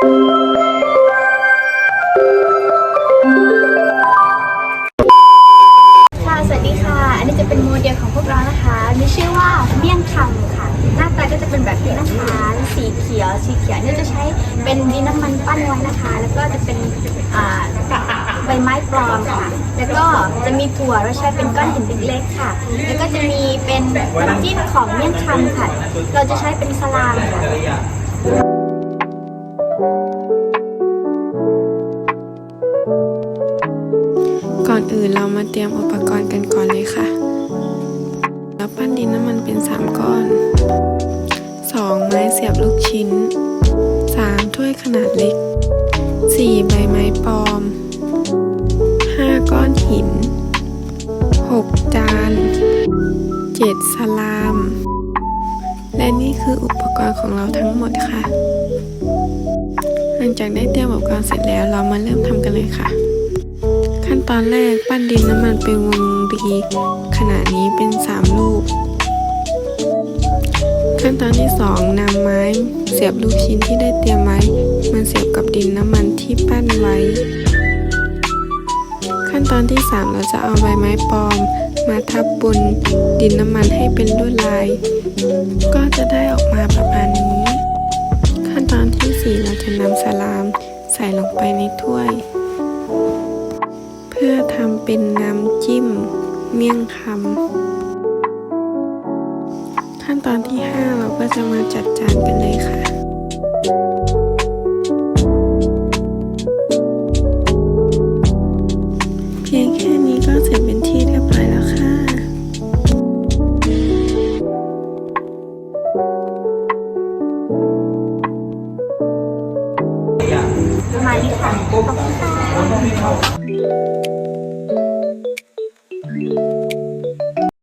ค่ะ สวัสดีค่ะ อันนี้จะเป็นโมเดลของพวกเรานะคะมีชื่อว่าเมี่ยงคำค่ะ หน้าตาก็จะเป็นแบบนี้นะคะสีเขียวสีเขียวเนี่ยจะใช้เป็นดินน้ำมันปั้นไว้นะคะ แล้วก็จะเป็นอ่าใบไม้ปลอมค่ะ แล้วก็จะมีถั่วเราใช้เป็นก้อนหินเล็กๆค่ะ แล้วก็จะมีเป็นน้ำจิ้มของเมี่ยงคำค่ะ เราจะใช้เป็นสลามค่ะ ก่อนอื่นเรามาเตรียมอุปกรณ์กันก่อนเลยค่ะ แล้วปั้นดินน้ำมันเป็น 3 ก้อน 2 ไม้เสียบลูกชิ้น 3 ถ้วยขนาดเล็ก 4 ใบไม้ปลอม 5 ก้อนหิน 6 จาน 7 สลาม และนี่คืออุปกรณ์ของเราทั้งหมดค่ะ หลังจากได้เตรียมอุปกรณ์เสร็จแล้วเรามาเริ่มทำกันเลยค่ะ ตอนแรกปั้นดินน้ำมันเป็นวงรีขนาดนี้เป็น 3 ลูก ขั้นตอนที่ 2นำไม้ เสียบลูกชิ้นที่ได้เตรียมไว้มาเสียบกับดินน้ำมันที่ปั้นไว้ ขั้นตอนที่ 3 เราจะเอาใบไม้ปลอม มาทับบนดินน้ำมันให้เป็นลวดลาย ก็จะได้ออกมาประมาณนี้ ขั้นตอนที่ 4 เราจะนำสลามใส่ลงไปในถ้วย พื่อทำเป็นน้ำจิ้ม เมี่ยงคำขั้นตอนที่ 5 เราก็จะมาจัดจานกันเลยค่ะเพียงแค่นี้ก็เสร็จเป็นที่เรียบร้อยแล้วค่ะ ประมาณนี้ค่ะขอบคุณค่ะ